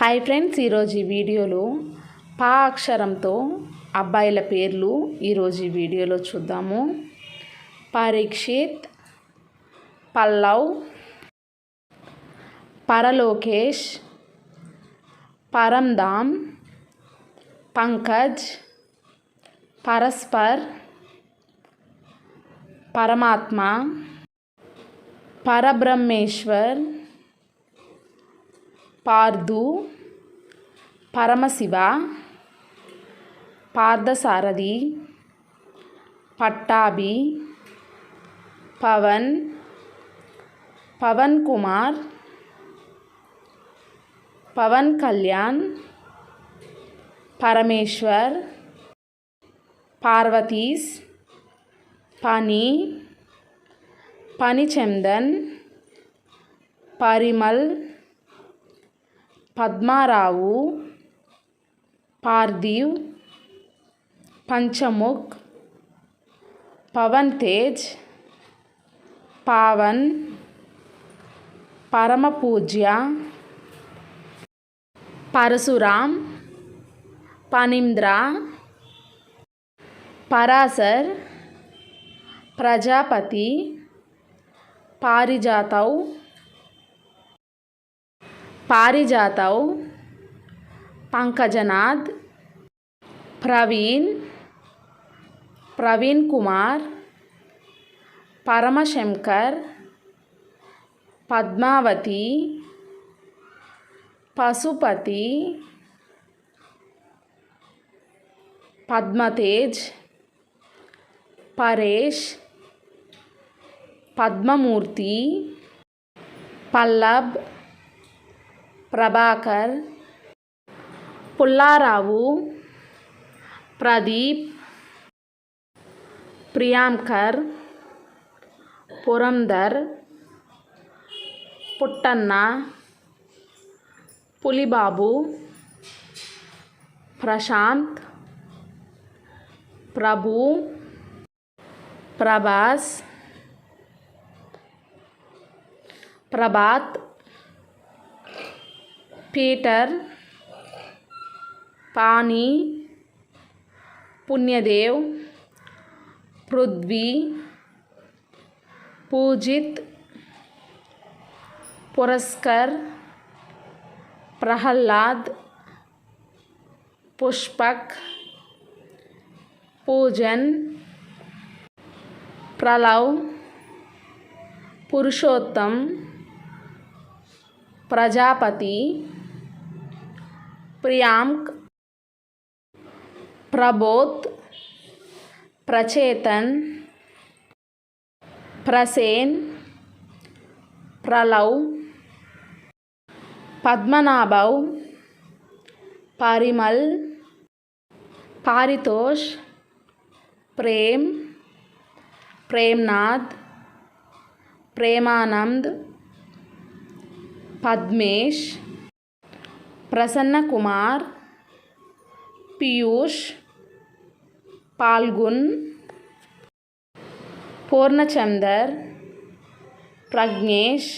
Hi friends ఈరోజు ఈ వీడియోలో పా అక్షరంతో అబ్బాయిల పేర్లు ఈరోజు ఈ వీడియోలో చూద్దాము. పరీక్షిత్ పల్లవ్ పరలోకేష్ పరంధామ్ పంకజ్ పరస్పర్ పరమాత్మ పరబ్రహ్మేశ్వర్ పార్దు పరమశివ పార్థసారథి పట్టాభి పవన్ పవన్ కుమార్ పవన్ కళ్యాణ్ పరమేశ్వర్ పార్వతీస్ పని పనిచందన్ పరిమల్ పద్మారావు పార్దీవ్ పంచముఖ్ పవన్ తేజ్ పావన్ పరమపూజ్య పరశురామ్ పనింద్ర పరాశర్ ప్రజాపతి పారిజాతవ్ పారిజాతవ్ పంకజనాథ్ ప్రవీణ్ ప్రవీణ్ కుమార్ పరమశంకర్ పద్మావతి పశుపతి పద్మతేజ్ పరేష్ పద్మమూర్తి పల్లబ్ ప్రభాకర్ పుల్లారావు ప్రదీప్ ప్రియాంకర్ పురందర్ పుట్టన్న పులిబాబు ప్రశాంత్ ప్రభు ప్రభాస్ ప్రభాత్ पीटर पानी पुण्यदेव पृथ्वी पूजित पुरस्कर प्रहलाद पुष्पक पूजन प्रलव पुरुषोत्तम प्रजापति ప్రియాంక్ ప్రబోత్ ప్రచేతన్ ప్రసేన్ ప్రలవ్ పద్మనాభవ్ పరిమల్ పారితోష్ ప్రేమ్ ప్రేమ్నాథ్ ప్రేమానంద్ పద్మేష్ ప్రసన్న కుమార్ పీయూష్ పాల్గున్ పూర్ణచందర్ ప్రజ్ఞేష్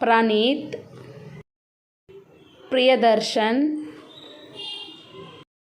ప్రణీత్ ప్రియదర్శన్